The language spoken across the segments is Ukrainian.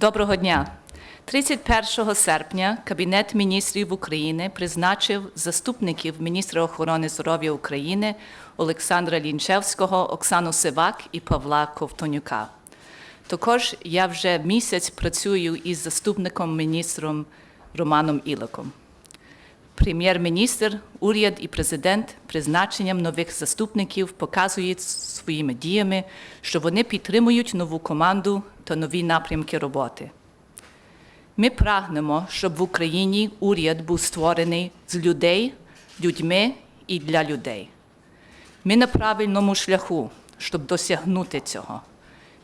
Доброго дня. 31 серпня Кабінет міністрів України призначив заступників міністра охорони здоров'я України Олександра Лінчевського, Оксану Сивак і Павла Ковтонюка. Також я вже місяць працюю із заступником міністром Романом Іликом. Прем'єр-міністр, уряд і президент призначенням нових заступників показують своїми діями, що вони підтримують нову команду та нові напрямки роботи. Ми прагнемо, щоб в Україні уряд був створений з людей, людьми і для людей. Ми на правильному шляху, щоб досягнути цього.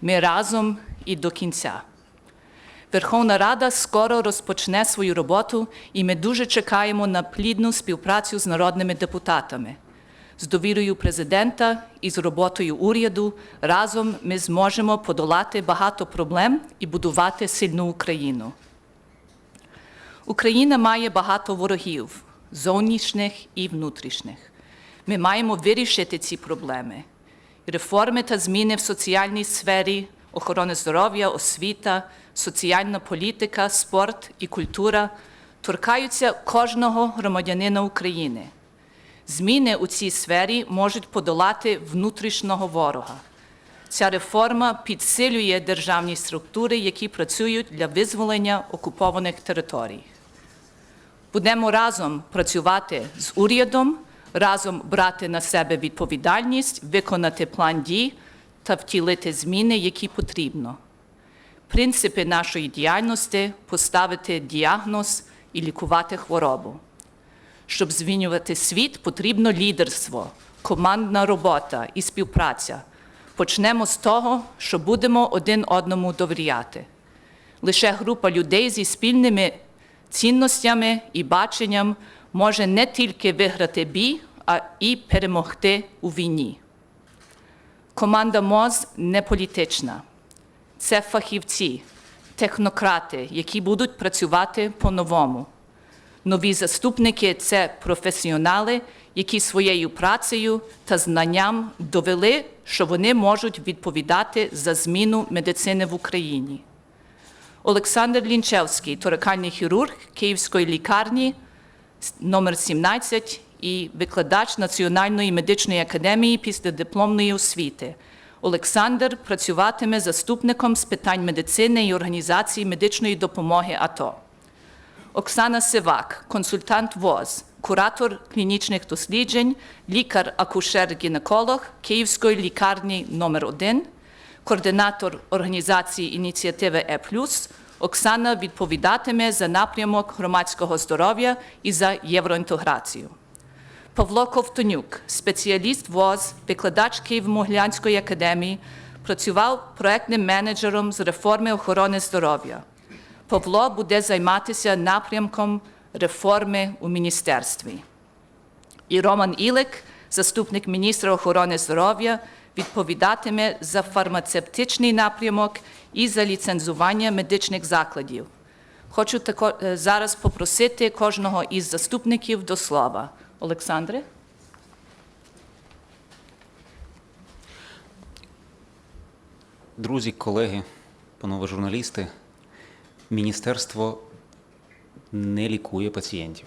Ми разом і до кінця. Верховна Рада скоро розпочне свою роботу, і ми дуже чекаємо на плідну співпрацю з народними депутатами. З довірою президента і з роботою уряду разом ми зможемо подолати багато проблем і будувати сильну Україну. Україна має багато ворогів зовнішніх і внутрішніх. Ми маємо вирішити ці проблеми. Реформи та зміни в соціальній сфері, охорони здоров'я, освіта, соціальна політика, спорт і культура торкаються кожного громадянина України. Зміни у цій сфері можуть подолати внутрішнього ворога. Ця реформа підсилює державні структури, які працюють для визволення окупованих територій. Будемо разом працювати з урядом, разом брати на себе відповідальність, виконати план дій та втілити зміни, які потрібно. Принципи нашої діяльності поставити діагноз і лікувати хворобу. Щоб змінювати світ, потрібно лідерство, командна робота і співпраця. Почнемо з того, що будемо один одному довіряти. Лише група людей зі спільними цінностями і баченням може не тільки виграти бій, а і перемогти у війні. Команда МОЗ не політична. Це фахівці, технократи, які будуть працювати по-новому. Нові заступники це професіонали, які своєю працею та знанням довели, що вони можуть відповідати за зміну медицини в Україні. Олександр Лінчевський, торакальний хірург Київської лікарні номер 17 і викладач Національної медичної академії після дипломної освіти. Олександр працюватиме заступником з питань медицини і організації медичної допомоги АТО. Оксана Сивак, консультант ВОЗ, куратор клінічних досліджень, лікар-акушер-гінеколог Київської лікарні номер 1 координатор організації ініціативи Е+, Оксана відповідатиме за напрямок громадського здоров'я і за євроінтеграцію. Павло Ковтонюк, спеціаліст ВОЗ, викладач Києво-Могилянської академії, працював проектним менеджером з реформи охорони здоров'я. Павло буде займатися напрямком реформи у міністерстві. І Роман Ілик, заступник міністра охорони здоров'я, відповідатиме за фармацевтичний напрямок і за ліцензування медичних закладів. Хочу тако, е, зараз попросити кожного із заступників до слова. Олександре? Друзі, колеги, панове журналісти, міністерство не лікує пацієнтів.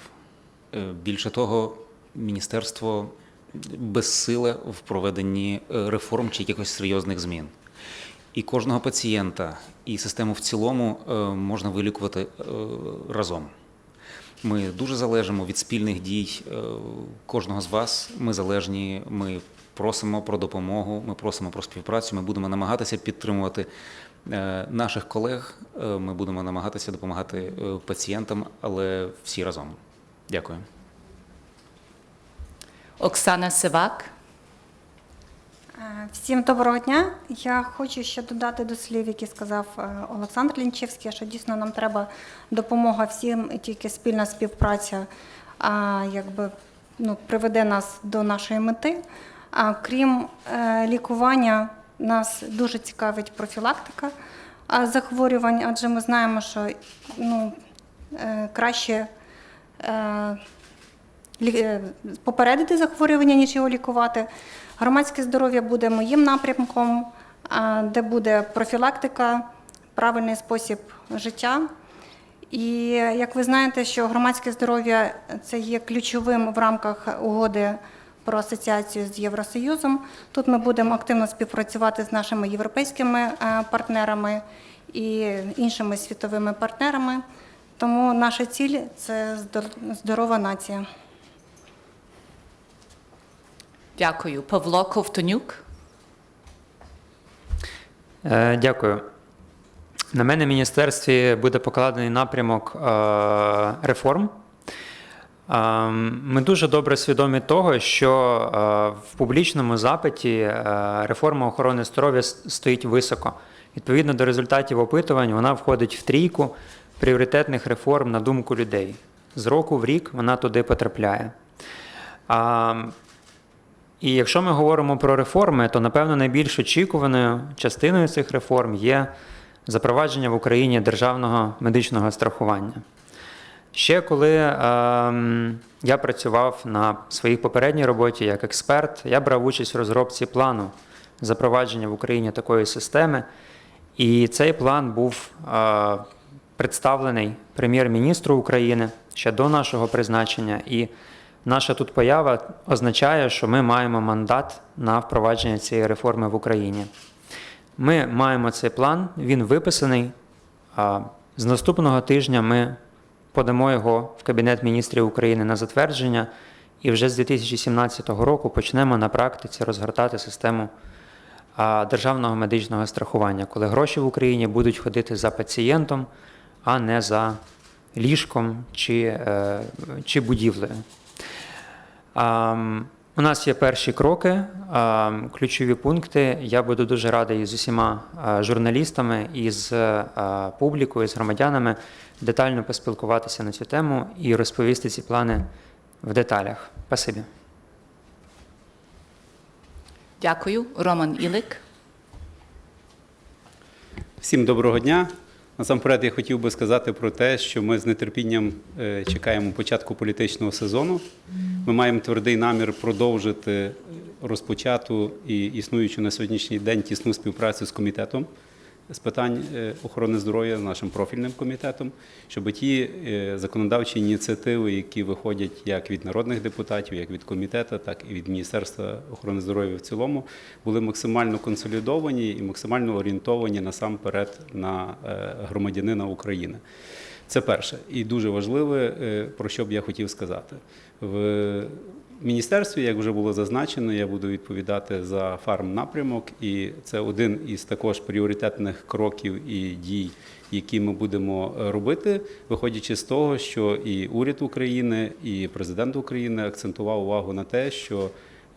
Е, Більше того, міністерство безсиле в проведенні е, реформ чи якихось серйозних змін. І кожного пацієнта, і систему в цілому е, можна вилікувати разом. Ми дуже залежимо від спільних дій кожного з вас. Ми залежні, ми просимо про допомогу, ми просимо про співпрацю. Ми будемо намагатися підтримувати наших колег. е, Ми будемо намагатися допомагати е, пацієнтам, але всі разом. Дякую. Оксана Сивак. Е, Всім доброго дня. Я хочу ще додати до слів, які сказав е, Олександр Лінчевський, що дійсно нам треба допомога всім, і тільки спільна співпраця а, якби, ну, приведе нас до нашої мети. А, крім е, лікування, нас дуже цікавить профілактика захворювань, адже ми знаємо, що ну, е, краще. Е, е, попередити захворювання, ніж його лікувати. Громадське здоров'я буде моїм напрямком, де буде профілактика, правильний спосіб життя. І як ви знаєте, що громадське здоров'я це є ключовим в рамках угоди про асоціацію з Євросоюзом. Тут ми будемо активно співпрацювати з нашими європейськими е, партнерами і іншими світовими партнерами. Тому наша ціль це здорова нація. Дякую. Павло Ковтонюк. Е, Дякую. На мене в міністерстві буде покладений напрямок е, реформ. Е, Ми дуже добре свідомі того, що е, в публічному запиті е, реформа охорони здоров'я стоїть високо. Відповідно до результатів опитувань, вона входить в трійку пріоритетних реформ на думку людей. З року в рік вона туди потрапляє. І якщо ми говоримо про реформи, то напевно найбільш очікуваною частиною цих реформ є запровадження в Україні державного медичного страхування. Ще коли ем, я працював на своїй попередній роботі як експерт, я брав участь в розробці плану запровадження в Україні такої системи. І цей план був е, представлений прем'єр-міністру України ще до нашого призначення. І наша тут поява означає, що ми маємо мандат на впровадження цієї реформи в Україні. Ми маємо цей план, він виписаний. А З наступного тижня ми подамо його в Кабінет міністрів України на затвердження, і вже з 2017 року почнемо на практиці розгортати систему державного медичного страхування, коли гроші в Україні будуть ходити за пацієнтом, а не за ліжком чи, е, чи будівлею. У нас є перші кроки, ключові пункти. Я буду дуже радий з усіма журналістами і з публікою, з громадянами детально поспілкуватися на цю тему і розповісти ці плани в деталях. Спасибі. Дякую. Роман Ілик. Всім доброго дня. Насамперед я хотів би сказати про те, що ми з нетерпінням е, чекаємо початку політичного сезону. Ми маємо твердий намір продовжити розпочату і існуючу на сьогоднішній день тісну співпрацю з комітетом з питань е, охорони здоров'я, нашим профільним комітетом, щоб ті е, законодавчі ініціативи, які виходять як від народних депутатів, як від комітету, так і від Міністерства охорони здоров'я в цілому, були максимально консолідовані і максимально орієнтовані насамперед на е, громадянина України. Це перше і дуже важливе, про що б я хотів сказати. В міністерстві, як вже було зазначено, я буду відповідати за фарм-напрямок, і це один із також пріоритетних кроків і дій, які ми будемо е, робити, виходячи з того, що і уряд України, і президент України акцентував увагу на те, що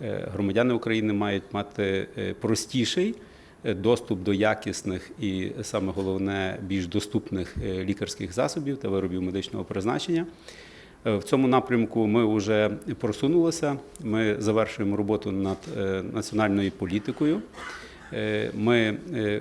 е, громадяни України мають мати е, простіший доступ до якісних і саме головне більш доступних лікарських засобів та виробів медичного призначення. Е, В цьому напрямку ми вже просунулися. Ми завершуємо роботу над е, національною політикою. Е, Ми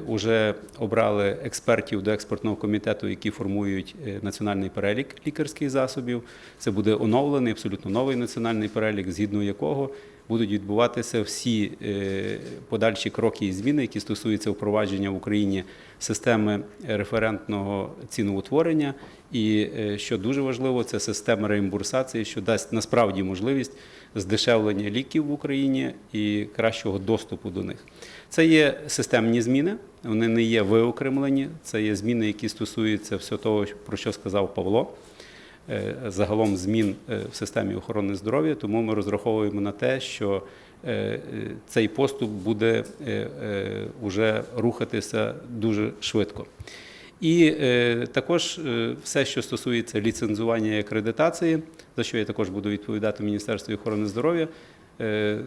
вже обрали експертів до експертного комітету, які формують національний перелік лікарських засобів. Це буде оновлений, абсолютно новий національний перелік, згідно якого будуть відбуватися всі е, подальші кроки і зміни, які стосуються впровадження в Україні системи референтного ціноутворення. І е, що дуже важливо, це система реімбурсації, що дасть насправді можливість здешевлення ліків в Україні і кращого доступу до них. Це є системні зміни, вони не є виокремлені. Це є зміни, які стосуються всього того, про що сказав Павло. Е, Загалом змін е, в системі охорони здоров'я, тому ми розраховуємо на те, що е, цей поступ буде вже рухатися дуже швидко. І також все, що стосується ліцензування і акредитації, за що я також буду відповідати Міністерству охорони здоров'я,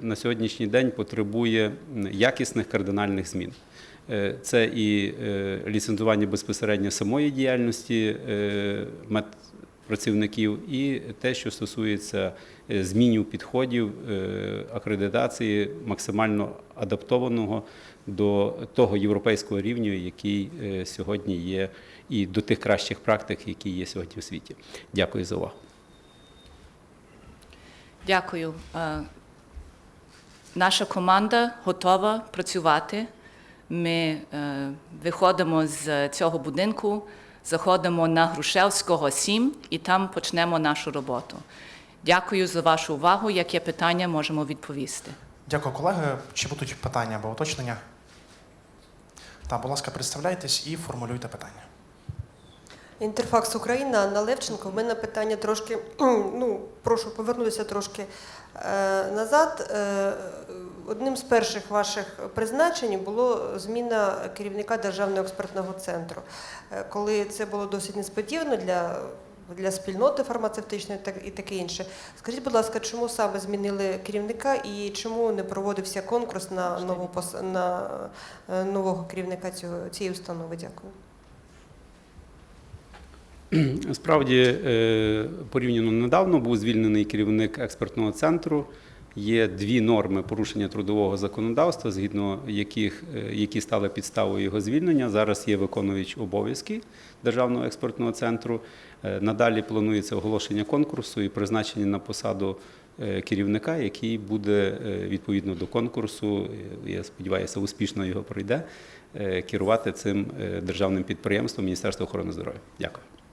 на сьогоднішній день потребує якісних кардинальних змін. Це і ліцензування безпосередньо самої діяльності медпрацівників, і те, що стосується е, змінів підходів, е, акредитації максимально адаптованого до того європейського рівня, який е, сьогодні є, і до тих кращих практик, які є сьогодні в світі. Дякую за увагу. Дякую. Наша команда готова працювати Ми виходимо з цього будинку, заходимо на Грушевського 7 і там почнемо нашу роботу. Дякую за вашу увагу. Яке питання можемо відповісти? Дякую, колеги. Чи будуть питання або уточнення? Та, будь ласка, представляйтесь і формулюйте питання. Інтерфакс Україна, Анна Левченко. У мене питання трошки, ну, прошу повернутися трошки е, назад. Е, одним з перших ваших призначень було зміна керівника Державного експертного центру. Е, коли це було досить несподівано для, для спільноти фармацевтичної і таке інше. Скажіть, будь ласка, чому саме змінили керівника і чому не проводився конкурс на, нову, на е, нового керівника цього, цієї установи? Дякую. Справді, е, порівняно недавно був звільнений керівник експертного центру. Є дві норми порушення трудового законодавства, згідно яких е, які стали підставою його звільнення. Зараз є виконуючий обов'язки Державного експертного центру. Е, Надалі планується оголошення конкурсу і призначення на посаду керівника, який буде відповідно до конкурсу. Я сподіваюся, успішно його пройде. Керувати цим державним підприємством Міністерства охорони здоров'я. Дякую.